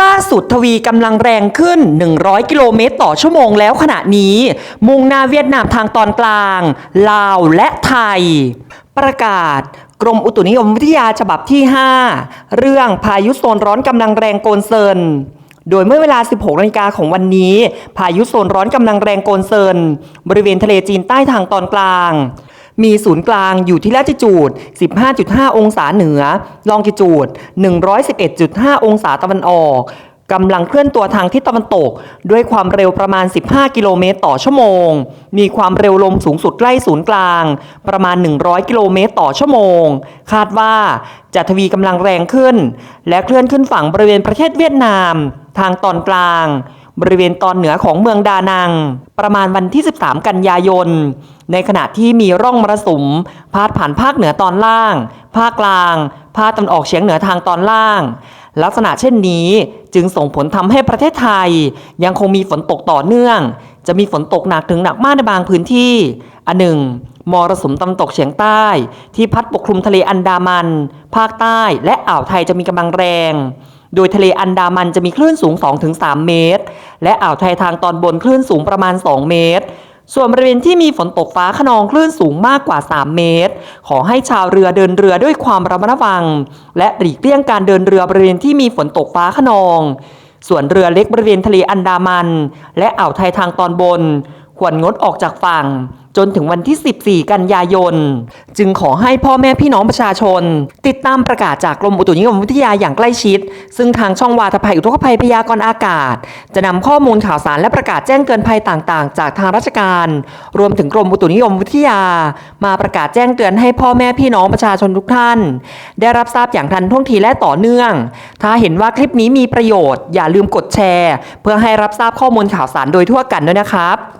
ล่าสุดทวีกำลังแรงขึ้น 100 กิโลเมตรต่อชั่วโมงแล้วขณะนี้ มุ่งหน้าเวียดนามทางตอนกลาง ลาวและไทย ประกาศกรมอุตุนิยมวิทยาฉบับที่ 5 เรื่องพายุโซนร้อนกำลังแรงโกนเซิน โดยเมื่อเวลา 16นาฬิกาของวันนี้ พายุโซนร้อนกำลังแรงโกนเซิน บริเวณทะเลจีนใต้ทางตอนกลาง มีศูนย์กลางอยู่ที่ละติจูด 15.5 องศาเหนือ ลองจิจูด 111.5 องศาตะวันออกกำลังเคลื่อนตัวทางทิศตะวันตก ด้วยความเร็วประมาณ 15 กิโลเมตรต่อชั่วโมง มีความเร็วลมสูงสุดใกล้ศูนย์กลาง ประมาณ 100 กิโลเมตรต่อชั่วโมง คาดว่าจะทวีกำลังแรงขึ้น และเคลื่อนขึ้นฝั่งบริเวณประเทศเวียดนาม ทางตอนกลาง บริเวณตอนเหนือของเมืองดานัง ประมาณวันที่ 13 กันยายน ในขณะที่มีร่องมรสุมพาดผ่านภาคเหนือตอนล่าง ภาคกลาง ภาคตะวันออกเฉียงเหนือทางตอนล่าง ลักษณะเช่นนี้จึงส่งผลทำให้ประเทศไทย ยังคงมีฝนตกต่อเนื่อง จะมีฝนตกหนักถึงหนักมากในบางพื้นที่ อันหนึ่งมรสุมตะวันตกเฉียงใต้ ที่พัดปกคลุมทะเลอันดามัน ภาคใต้และอ่าวไทยจะมีกำลังแรง โดยทะเลอันดามันจะมีคลื่นสูง 2-3 เมตร และอ่าวไทยทางตอนบนคลื่นสูงประมาณ 2 เมตร ส่วนบริเวณที่มีฝนตกฟ้าขนองคลื่นสูงมากกว่า 3 เมตร ขอให้ชาวเรือเดินเรือด้วยความระมัดระวัง และหลีกเลี่ยงการเดินเรือบริเวณที่มีฝนตกฟ้าขนอง ส่วนเรือเล็กบริเวณทะเลอันดามัน และอ่าวไทยทางตอนบน ควรงดออกจากฝั่ง จนถึงวันที่ 14 กันยายน จึงขอให้พ่อแม่พี่น้องประชาชน ติดตามประกาศจากกรมอุตุนิยมวิทยาอย่างใกล้ชิด ซึ่งทางช่องวาทภัยอุทกภัยพยากรณ์อากาศ จะนำข้อมูลข่าวสารและประกาศแจ้งเตือนภัยต่างๆ จากทางราชการ รวมถึงกรมอุตุนิยมวิทยา มาประกาศแจ้งเตือนให้พ่อแม่พี่น้องประชาชนทุกท่าน ได้รับทราบอย่างทันท่วงทีและต่อเนื่อง ถ้าเห็นว่าคลิปนี้มีประโยชน์ อย่าลืมกดแชร์ เพื่อให้รับทราบข้อมูลข่าวสารโดยทั่วกันด้วยนะครับ